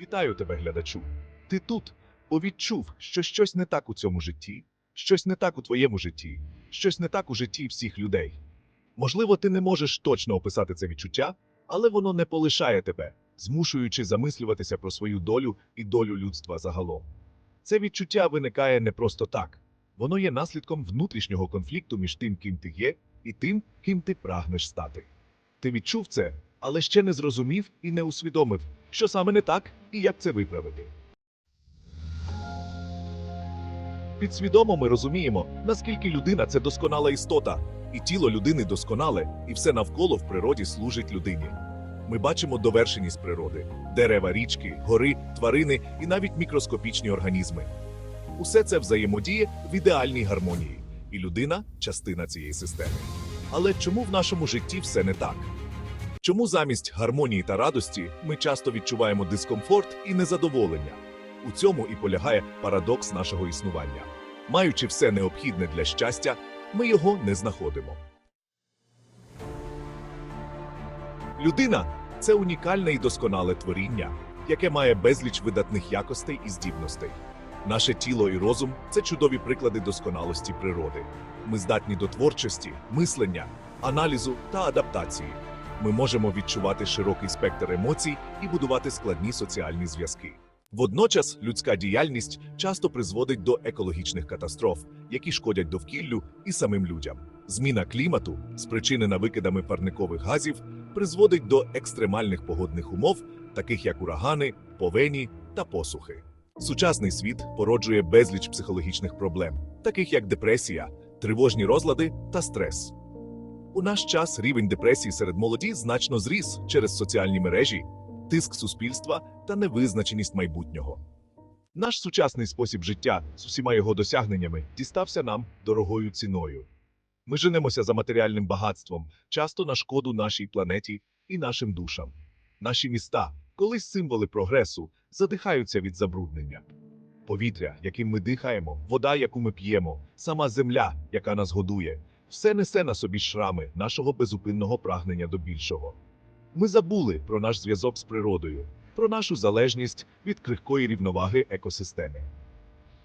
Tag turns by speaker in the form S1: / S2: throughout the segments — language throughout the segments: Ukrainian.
S1: Вітаю тебе, глядачу. Ти тут, бо відчув, що щось не так у цьому житті, щось не так у твоєму житті, щось не так у житті всіх людей. Можливо, ти не можеш точно описати це відчуття, але воно не полишає тебе, змушуючи замислюватися про свою долю і долю людства загалом. Це відчуття виникає не просто так, воно є наслідком внутрішнього конфлікту між тим, ким ти є, і тим, ким ти прагнеш стати. Ти відчув це, але ще не зрозумів і не усвідомив, що саме не так і як це виправити. Підсвідомо ми розуміємо, наскільки людина це досконала істота, і тіло людини досконале, і все навколо в природі служить людині. Ми бачимо довершеність природи: дерева, річки, гори, тварини і навіть мікроскопічні організми. Усе це взаємодіє в ідеальній гармонії, і людина частина цієї системи. Але чому в нашому житті все не так? Чому замість гармонії та радості ми часто відчуваємо дискомфорт і незадоволення? У цьому і полягає парадокс нашого існування. Маючи все необхідне для щастя, ми його не знаходимо. Людина це унікальне і досконале творіння, яке має безліч видатних якостей і здібностей. Наше тіло і розум це чудові приклади досконалості природи. Ми здатні до творчості, мислення, аналізу та адаптації. Ми можемо відчувати широкий спектр емоцій і будувати складні соціальні зв'язки. Водночас людська діяльність часто призводить до екологічних катастроф, які шкодять довкіллю і самим людям. Зміна клімату, спричинена викидами парникових газів, призводить до екстремальних погодних умов, таких як урагани, повені та посухи. Сучасний світ породжує безліч психологічних проблем, таких як депресія, тривожні розлади та стрес. У наш час рівень депресії серед молоді значно зріс через соціальні мережі, тиск суспільства та невизначеність майбутнього. Наш сучасний спосіб життя з усіма його досягненнями дістався нам дорогою ціною. Ми женемося за матеріальним багатством, часто на шкоду нашій планеті і нашим душам. Наші міста, колись символи прогресу, задихаються від забруднення. Повітря, яким ми дихаємо, вода, яку ми п'ємо, сама земля, яка нас годує, все несе на собі шрами нашого безупинного прагнення до більшого. Ми забули про наш зв'язок з природою, про нашу залежність від крихкої рівноваги екосистеми.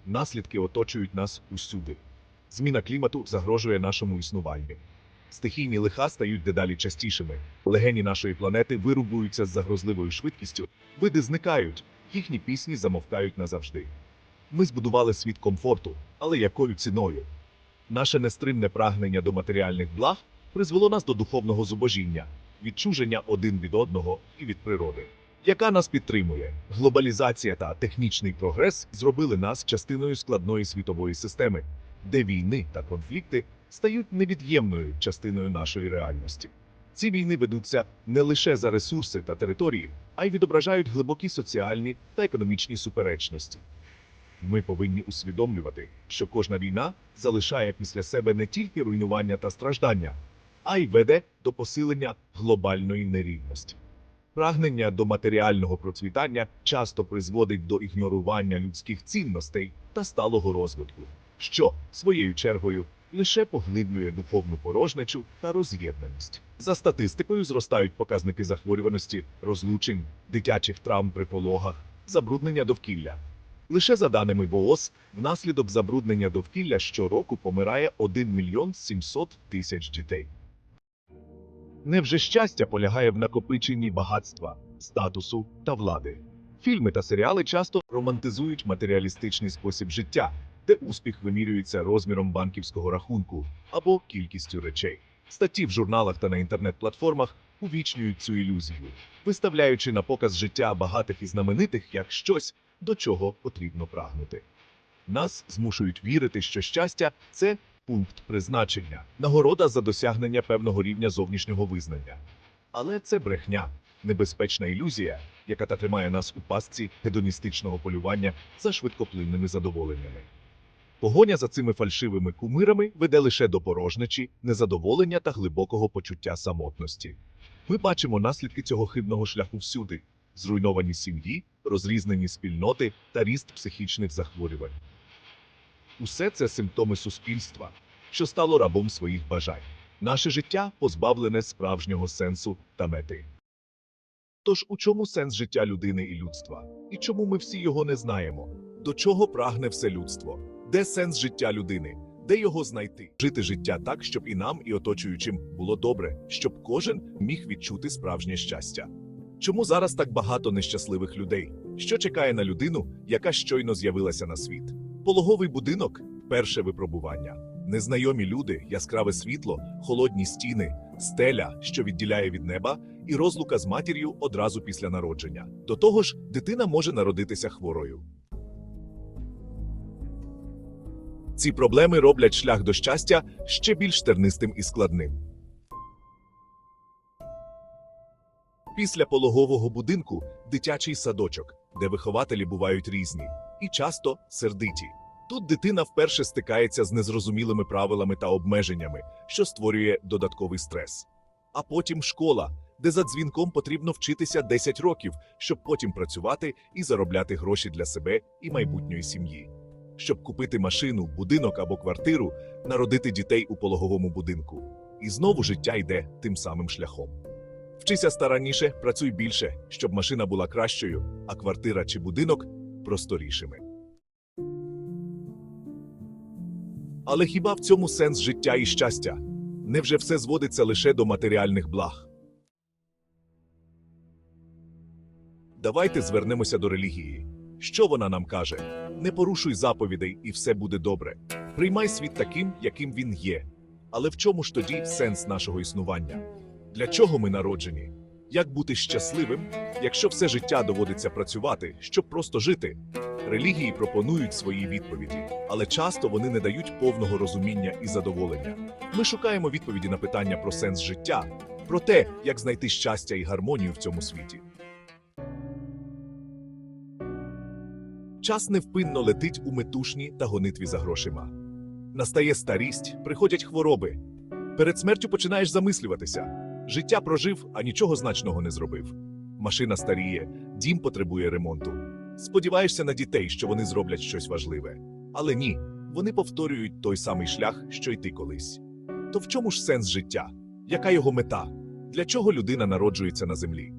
S1: Наслідки оточують нас усюди. Зміна клімату загрожує нашому існуванню. Стихійні лиха стають дедалі частішими. Легені нашої планети вирубуються з загрозливою швидкістю, види зникають, їхні пісні замовкають назавжди. Ми збудували світ комфорту, але якою ціною? Наше нестримне прагнення до матеріальних благ призвело нас до духовного зубожіння, відчуження один від одного і від природи, яка нас підтримує. Глобалізація та технічний прогрес зробили нас частиною складної світової системи, де війни та конфлікти стають невід'ємною частиною нашої реальності. Ці війни ведуться не лише за ресурси та території, а й відображають глибокі соціальні та економічні суперечності. Ми повинні усвідомлювати, що кожна війна залишає після себе не тільки руйнування та страждання, а й веде до посилення глобальної нерівності. Прагнення до матеріального процвітання часто призводить до ігнорування людських цінностей та сталого розвитку, що своєю чергою лише поглиблює духовну порожнечу та роз'єднаність. За статистикою зростають показники захворюваності, розлучень, дитячих травм при пологах, забруднення довкілля. Лише за даними ВООЗ, внаслідок забруднення довкілля щороку помирає 1 мільйон 700 тисяч дітей. Невже щастя полягає в накопиченні багатства, статусу та влади? Фільми та серіали часто романтизують матеріалістичний спосіб життя, де успіх вимірюється розміром банківського рахунку або кількістю речей. Статті в журналах та на інтернет-платформах увічнюють цю ілюзію, виставляючи на показ життя багатих і знаменитих як щось, до чого потрібно прагнути. Нас змушують вірити, що щастя це пункт призначення, нагорода за досягнення певного рівня зовнішнього визнання. Але це брехня, небезпечна ілюзія, яка та тримає нас у пастці гедоністичного полювання за швидкоплинними задоволеннями. Погоня за цими фальшивими кумирами веде лише до порожнечі, незадоволення та глибокого почуття самотності. Ми бачимо наслідки цього хибного шляху всюди: зруйновані сім'ї, розрізнені спільноти та ріст психічних захворювань. Усе це симптоми суспільства, що стало рабом своїх бажань. Наше життя позбавлене справжнього сенсу та мети. Тож у чому сенс життя людини і людства? І чому ми всі його не знаємо? До чого прагне все людство? Де сенс життя людини? Де його знайти? Жити життя так, щоб і нам, і оточуючим було добре, щоб кожен міг відчути справжнє щастя. Чому зараз так багато нещасливих людей? Що чекає на людину, яка щойно з'явилася на світ? Пологовий будинок перше випробування. Незнайомі люди, яскраве світло, холодні стіни, стеля, що відділяє від неба, і розлука з матір'ю одразу після народження. До того ж, дитина може народитися хворою. Ці проблеми роблять шлях до щастя ще більш тернистим і складним. Після пологового будинку дитячий садочок, де вихователі бувають різні і часто сердиті. Тут дитина вперше стикається з незрозумілими правилами та обмеженнями, що створює додатковий стрес. А потім школа, де за дзвінком потрібно вчитися 10 років, щоб потім працювати і заробляти гроші для себе і майбутньої сім'ї. Щоб купити машину, будинок або квартиру, народити дітей у пологовому будинку. І знову життя йде тим самим шляхом. Вчися старанніше, працюй більше, щоб машина була кращою, а квартира чи будинок просторішими. Але хіба в цьому сенс життя і щастя? Невже все зводиться лише до матеріальних благ? Давайте звернемося до релігії. Що вона нам каже? Не порушуй заповідей, і все буде добре. Приймай світ таким, яким він є. Але в чому ж тоді сенс нашого існування? Для чого ми народжені? Як бути щасливим, якщо все життя доводиться працювати, щоб просто жити? Релігії пропонують свої відповіді, але часто вони не дають повного розуміння і задоволення. Ми шукаємо відповіді на питання про сенс життя, про те, як знайти щастя і гармонію в цьому світі. Час невпинно летить у метушні та гонитві за грошима. Настає старість, приходять хвороби. Перед смертю починаєш замислюватися. Життя прожив, а нічого значного не зробив. Машина старіє, дім потребує ремонту. Сподіваєшся на дітей, що вони зроблять щось важливе. Але ні, вони повторюють той самий шлях, що й ти колись. То в чому ж сенс життя? Яка його мета? Для чого людина народжується на землі?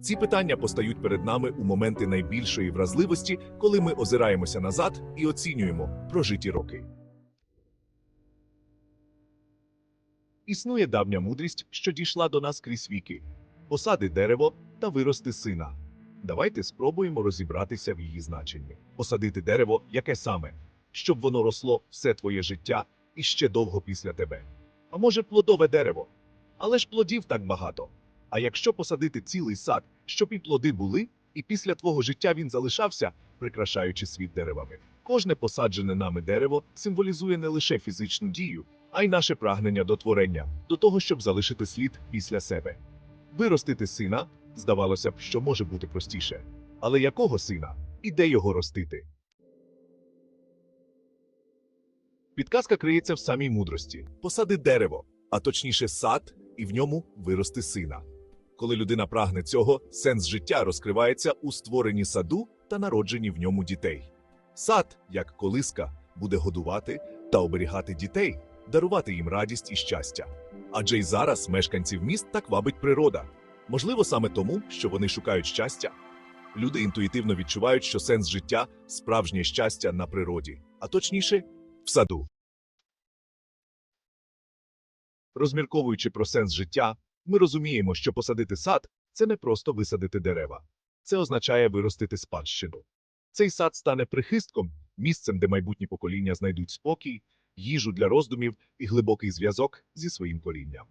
S1: Ці питання постають перед нами у моменти найбільшої вразливості, коли ми озираємося назад і оцінюємо прожиті роки. Існує давня мудрість, що дійшла до нас крізь віки посади дерево та вирости сина. Давайте спробуємо розібратися в її значенні. Посадити дерево, яке саме, щоб воно росло все твоє життя і ще довго після тебе. А може, плодове дерево. Але ж плодів так багато. А якщо посадити цілий сад, щоб і плоди були, і після твого життя він залишався, прикрашаючи світ деревами. Кожне посаджене нами дерево символізує не лише фізичну дію, а й наше прагнення до творення, до того, щоб залишити слід після себе. Виростити сина здавалося б, що може бути простіше. Але якого сина? І де його ростити? Підказка криється в самій мудрості: посади дерево, а точніше сад, і в ньому вирости сина. Коли людина прагне цього, сенс життя розкривається у створенні саду та народженні в ньому дітей. Сад, як колиска, буде годувати та оберігати дітей, дарувати їм радість і щастя. Адже й зараз мешканців міст так вабить природа. Можливо, саме тому, що вони шукають щастя. Люди інтуїтивно відчувають, що сенс життя справжнє щастя на природі, а точніше, в саду. Розмірковуючи про сенс життя, ми розуміємо, що посадити сад це не просто висадити дерева, це означає виростити спадщину. Цей сад стане прихистком, місцем, де майбутні покоління знайдуть спокій, їжу для роздумів і глибокий зв'язок зі своїм корінням.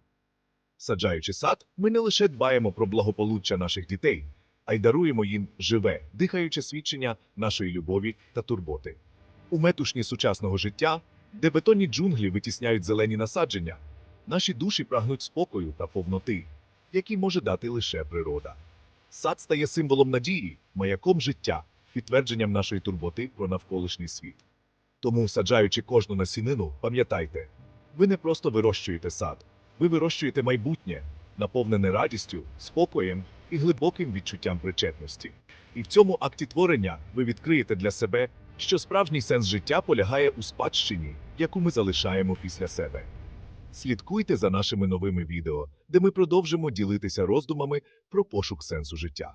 S1: Саджаючи сад, ми не лише дбаємо про благополуччя наших дітей, а й даруємо їм живе, дихаюче свідчення нашої любові та турботи. У метушні сучасного життя, де бетонні джунглі витісняють зелені насадження, наші душі прагнуть спокою та повноти, які може дати лише природа. Сад стає символом надії, маяком життя, підтвердженням нашої турботи про навколишній світ. Тому, саджаючи кожну насінину, пам'ятайте, ви не просто вирощуєте сад, ви вирощуєте майбутнє, наповнене радістю, спокоєм і глибоким відчуттям причетності. І в цьому акті творення ви відкриєте для себе, що справжній сенс життя полягає у спадщині, яку ми залишаємо після себе. Слідкуйте за нашими новими відео, де ми продовжимо ділитися роздумами про пошук сенсу життя.